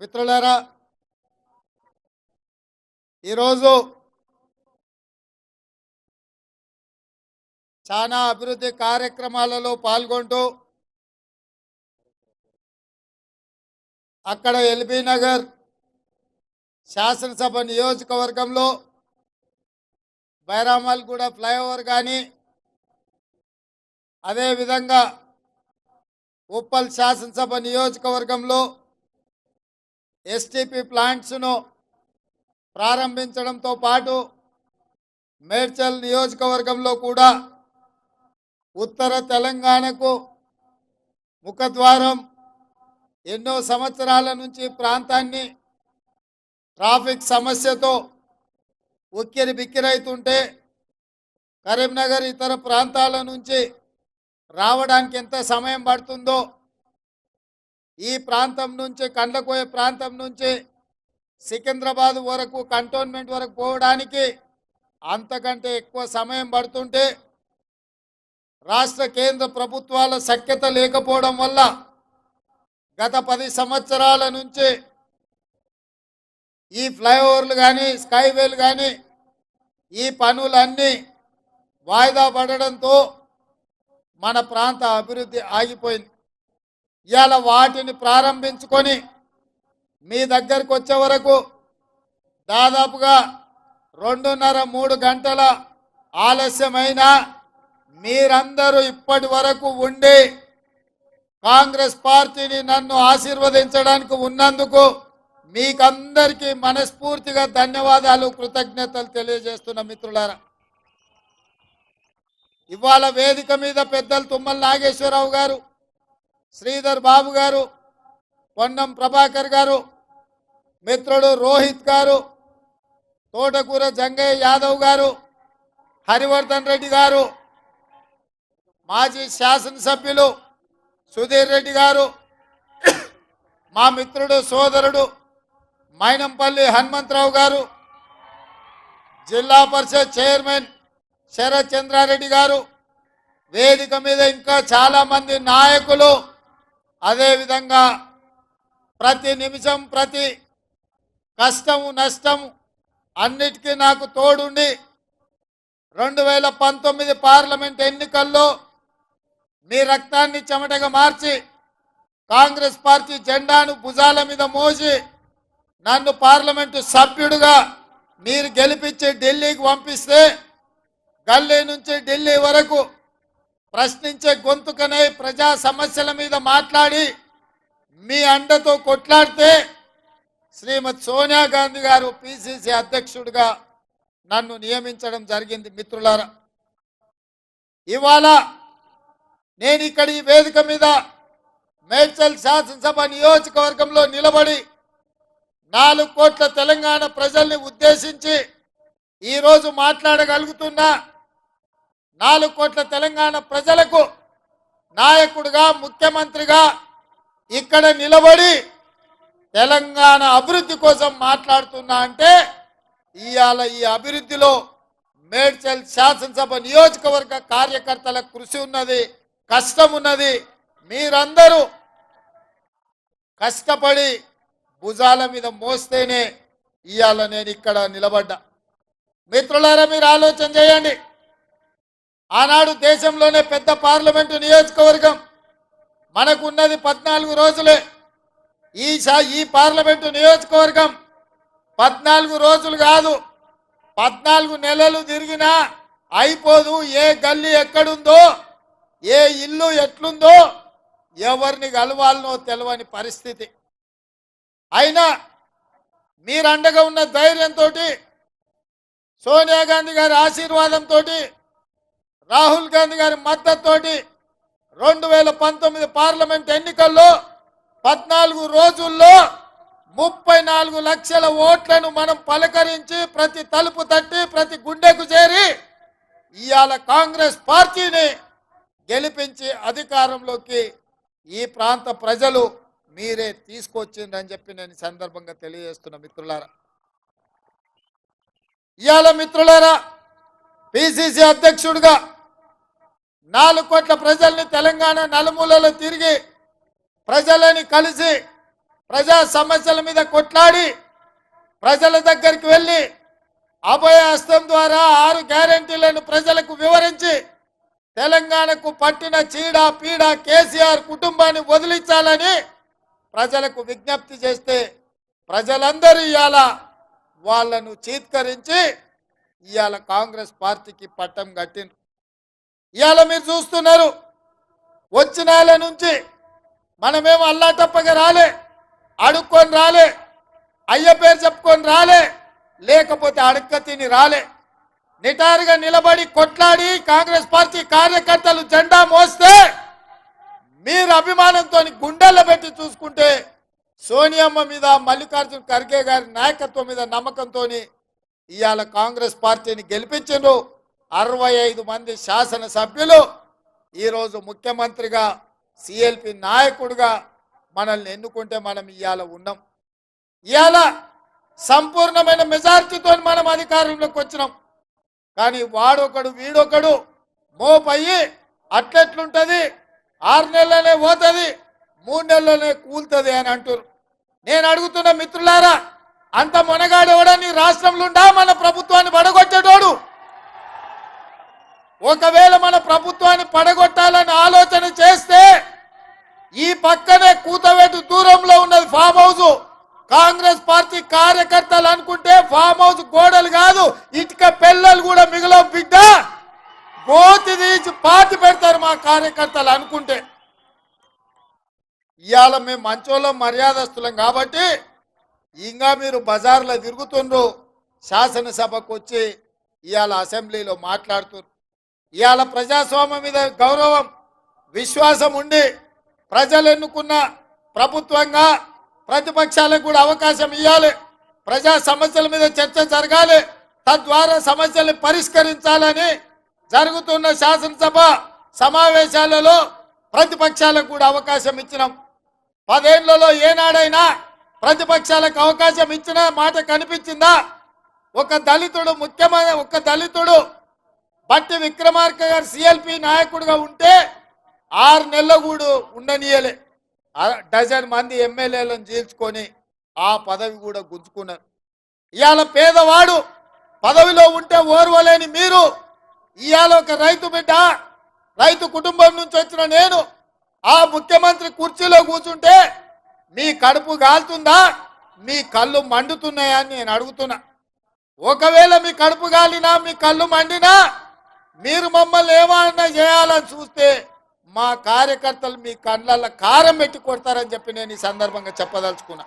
మిత్రులారా ఈరోజు చాలా అభివృద్ధి కార్యక్రమాలలో పాల్గొంటూ అక్కడ ఎల్బీ నగర్ శాసనసభ నియోజకవర్గంలో బైరామల్గూడ ఫ్లైఓవర్ కానీ అదేవిధంగా ఉప్పల్ శాసనసభ నియోజకవర్గంలో ఎస్టీపీ ప్లాంట్స్ను ప్రారంభించడంతో పాటు మేడ్చల్ నియోజకవర్గంలో కూడా ఉత్తర తెలంగాణకు ముఖద్వారం ఎన్నో సంవత్సరాల నుంచి ప్రాంతాన్ని ట్రాఫిక్ సమస్యతో ఉక్కిరి బిక్కిరైతుంటే కరీంనగర్ ఇతర ప్రాంతాల నుంచి రావడానికి ఎంత సమయం పడుతుందో ఈ ప్రాంతం నుంచి కండ్లకోయ ప్రాంతం నుంచి సికింద్రాబాద్ వరకు కంటోన్మెంట్ వరకు పోవడానికి అంతకంటే ఎక్కువ సమయం పడుతుంటే రాష్ట్ర కేంద్ర ప్రభుత్వాల సఖ్యత లేకపోవడం వల్ల గత పది సంవత్సరాల నుంచి ఈ ఫ్లైఓవర్లు కానీ స్కైవేలు కానీ ఈ పనులన్నీ వాయిదా పడడంతో మన ప్రాంత అభివృద్ధి ఆగిపోయింది. ఇవాళ వాటిని ప్రారంభించుకొని మీ దగ్గరకు వచ్చే వరకు దాదాపుగా రెండున్నర మూడు గంటల ఆలస్యమైన మీరందరూ ఇప్పటి వరకు ఉండి కాంగ్రెస్ పార్టీని నన్ను ఆశీర్వదించడానికి ఉన్నందుకు మీకందరికీ మనస్ఫూర్తిగా ధన్యవాదాలు కృతజ్ఞతలు తెలియజేస్తున్న మిత్రులారా. ఇవాళ వేదిక మీద పెద్దలు తుమ్మల నాగేశ్వరరావు గారు శ్రీధర్ బాబు గారు పొన్నం ప్రభాకర్ గారు మిత్రుడు రోహిత్ గారు తోటకూర జంగయ్య యాదవ్ గారు హరివర్ధన్ రెడ్డి గారు మాజీ శాసనసభ్యులు సుధీర్ రెడ్డి గారు మా మిత్రుడు సోదరుడు మైనంపల్లి హనుమంతరావు గారు జిల్లా పరిషత్ చైర్మన్ శరత్ చంద్రారెడ్డి గారు వేదిక మీద ఇంకా చాలామంది నాయకులు అదేవిధంగా ప్రతి నిమిషం ప్రతి కష్టము నష్టము అన్నిటికీ నాకు తోడుండి రెండు వేల పంతొమ్మిది పార్లమెంట్ ఎన్నికల్లో మీ రక్తాన్ని చెమటగా మార్చి కాంగ్రెస్ పార్టీ జెండాను భుజాల మీద మోసి నన్ను పార్లమెంటు సభ్యుడుగా మీరు గెలిపించి ఢిల్లీకి పంపిస్తే గల్లీ నుంచి ఢిల్లీ వరకు ప్రశ్నించే గొంతుకనే ప్రజా సమస్యల మీద మాట్లాడి మీ అండతో కొట్లాడితే శ్రీమతి సోనియా గాంధీ గారు పిసిసి అధ్యక్షుడిగా నన్ను నియమించడం జరిగింది మిత్రులారా. ఇవాళ నేను ఇక్కడ ఈ వేదిక మీద మేడ్చల్ శాసనసభ నియోజకవర్గంలో నిలబడి నాలుగు కోట్ల తెలంగాణ ప్రజల్ని ఉద్దేశించి ఈరోజు మాట్లాడగలుగుతున్నా. నాలుగు కోట్ల తెలంగాణ ప్రజలకు నాయకుడిగా ముఖ్యమంత్రిగా ఇక్కడ నిలబడి తెలంగాణ అభివృద్ధి కోసం మాట్లాడుతున్నా అంటే ఇవాళ ఈ అభివృద్ధిలో మేడ్చల్ శాసనసభ నియోజకవర్గ కార్యకర్తల కృషి ఉన్నది కష్టం ఉన్నది. మీరందరూ కష్టపడి భుజాల మీద మోస్తేనే ఇవాళ నేను ఇక్కడ నిలబడ్డా. మిత్రులారా మీరు ఆలోచన చేయండి. ఆనాడు దేశంలోనే పెద్ద పార్లమెంటు నియోజకవర్గం. మనకున్నది పద్నాలుగు రోజులే. ఈ ఈ పార్లమెంటు నియోజకవర్గం పద్నాలుగు రోజులు కాదు. పద్నాలుగు నెలలు తిరిగినా అయిపోదు. ఏ గల్లీ ఎక్కడుందో ఏ ఇల్లు ఎట్లుందో ఎవరిని కలవాలనో తెలవని పరిస్థితి. అయినా మీరు అండగా ఉన్న ధైర్యంతో సోనియా గాంధీ గారి ఆశీర్వాదంతో రాహుల్ గాంధీ గారి మద్దతుతోటి రెండు వేల పంతొమ్మిది పార్లమెంట్ ఎన్నికల్లో పద్నాలుగు రోజుల్లో ముప్పై నాలుగు లక్షల ఓట్లను మనం పలకరించి ప్రతి తలుపు తట్టి ప్రతి గుండెకు చేరి ఇవాళ కాంగ్రెస్ పార్టీని గెలిపించి అధికారంలోకి ఈ ప్రాంత ప్రజలు మీరే తీసుకొచ్చిందని చెప్పి నేను సందర్భంగా తెలియజేస్తున్న మిత్రులారా. ఇవాళ మిత్రులారా పిసిసి అధ్యక్షుడిగా నాలుగు కోట్ల ప్రజల్ని తెలంగాణ నలుమూలలో తిరిగి ప్రజలని కలిసి ప్రజా సమస్యల మీద కొట్లాడి ప్రజల దగ్గరికి వెళ్ళి అభయ హస్తం ద్వారా ఆరు గ్యారంటీలను ప్రజలకు వివరించి తెలంగాణకు పట్టిన చీడ పీడ కేసీఆర్ కుటుంబాన్ని వదిలించాలని ప్రజలకు విజ్ఞప్తి చేస్తే ప్రజలందరూ ఇవాళ వాళ్ళను చీత్కరించి ఇవాళ కాంగ్రెస్ పార్టీకి పట్టం కట్టిండ్రు. ఇవాళ మీరు చూస్తున్నారు వచ్చిన నుంచి నుంచి మనమేమో అల్లాటప్పగా రాలే అడుక్కొని రాలే అయ్య పేరు చెప్పుకొని రాలే లేకపోతే అడక్క తిని రాలే. నిటారుగా నిలబడి కొట్లాడి కాంగ్రెస్ పార్టీ కార్యకర్తలు జెండా మోస్తే మీరు అభిమానంతో గుండెల్లో పెట్టి చూసుకుంటే సోనియమ్మ మీద మల్లికార్జున ఖర్గే గారి నాయకత్వం మీద నమ్మకంతో ఇవాళ కాంగ్రెస్ పార్టీని గెలిపించిండ్రు. అరవై ఐదు మంది శాసనసభ్యులు ఈరోజు ముఖ్యమంత్రిగా సిఎల్పి నాయకుడిగా మనల్ని ఎన్నుకుంటే మనం ఇవాళ ఉన్నాం. ఇవాళ సంపూర్ణమైన మెజార్టీతో మనం అధికారంలోకి వచ్చినాం. కానీ వాడొకడు వీడొకడు మోపయ్యి అట్లెట్లుంటుంది? ఆరు నెలలనే పోతుంది మూడు నెలలనే కూలుతుంది అని అంటారు నేను అడుగుతున్న మిత్రులారా అంత మొనగాడెవడా రాష్ట్రంలో ఉండా మన ప్రభుత్వాన్ని పడగొట్టేటోడు ఒకవేళ మన ప్రభుత్వాన్ని పడగొట్టాలని ఆలోచన చేస్తే ఈ పక్కనే కూతవేటు దూరంలో ఉన్నది ఫామ్ హౌస్. కాంగ్రెస్ పార్టీ కార్యకర్తలు అనుకుంటే ఫామ్ హౌస్ గోడలు కాదు ఇటుక పిల్లలు కూడా మిగిలవు బిడ్డ. గోతి తీసి పాతి పెడతారు మా కార్యకర్తలు అనుకుంటే. ఇవాళ మేము మంచోళ్ళం మర్యాదస్తులం కాబట్టి ఇంకా మీరు బజార్లో తిరుగుతుండ్రు శాసనసభకు వచ్చి ఇవాళ అసెంబ్లీలో మాట్లాడుతున్నారు ఇవాళ ప్రజాస్వామ్యం మీద గౌరవం విశ్వాసం ఉండి ప్రజలు ఎన్నుకున్న ప్రభుత్వంగా ప్రతిపక్షాలకు కూడా అవకాశం ఇవ్వాలి ప్రజా సమస్యల మీద చర్చ జరగాలి. తద్వారా సమస్యలు పరిష్కరించాలని జరుగుతున్న శాసనసభ సమావేశాలలో ప్రతిపక్షాలకు కూడా అవకాశం ఇచ్చినాం. పదేళ్ళలో ఏనాడైనా ప్రతిపక్షాలకు అవకాశం ఇచ్చిన మాట కనిపించిందా? ఒక దళితుడు ముఖ్యమైన ఒక దళితుడు బట్టి విక్రమార్క గారు సిఎల్పి నాయకుడిగా ఉంటే ఆరు నెలల కూడా ఉండనీయలే. డజన్ మంది ఎమ్మెల్యేలను చీల్చుకొని ఆ పదవి కూడా గుంజుకున్నారు. ఇవాళ పేదవాడు పదవిలో ఉంటే ఓర్వలేని మీరు ఇవాళ ఒక రైతు బిడ్డ రైతు కుటుంబం నుంచి వచ్చిన నేను ఆ ముఖ్యమంత్రి కుర్చీలో కూర్చుంటే మీ కడుపు గాలుతుందా? మీ కళ్ళు మండుతున్నాయా అని నేను అడుగుతున్నా. ఒకవేళ మీ కడుపు గాలినా మీ కళ్ళు మండినా మీరు మమ్మల్ని ఏమన్నా చేయాలని చూస్తే మా కార్యకర్తలు మీ కళ్ళల్లో కారం పెట్టి కొడతారని చెప్పి నేను ఈ సందర్భంగా చెప్పదలుచుకున్నా.